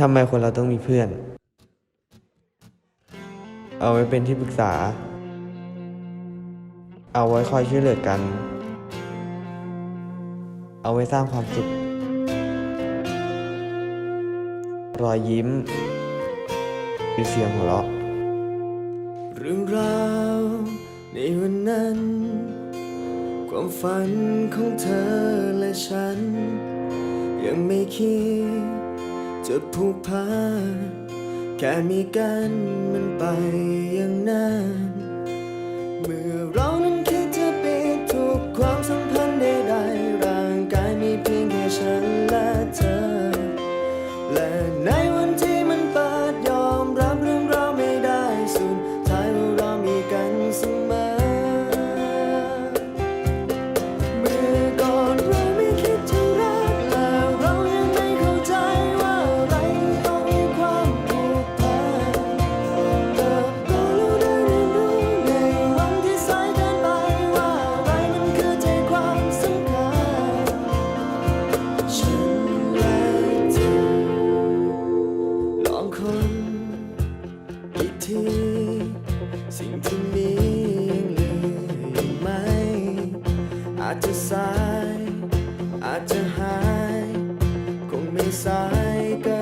ทำไมคนเราต้องมีเพื่อน เอาไว้เป็นที่ปรึกษา เอาไว้คอยช่วยเหลือกัน เอาไว้สร้างความสุข รอยยิ้มคือเสียงหัวเราะเรื่องราวในวันนั้น ความฝันของเธอและฉัน ยังไม่คิด จะผูกพันแค่มีกันมันไปอย่างนั้น สิ่งที่มียังเหลืออยู่ไหม อาจจะสาย อาจจะหาย คงไม่สาย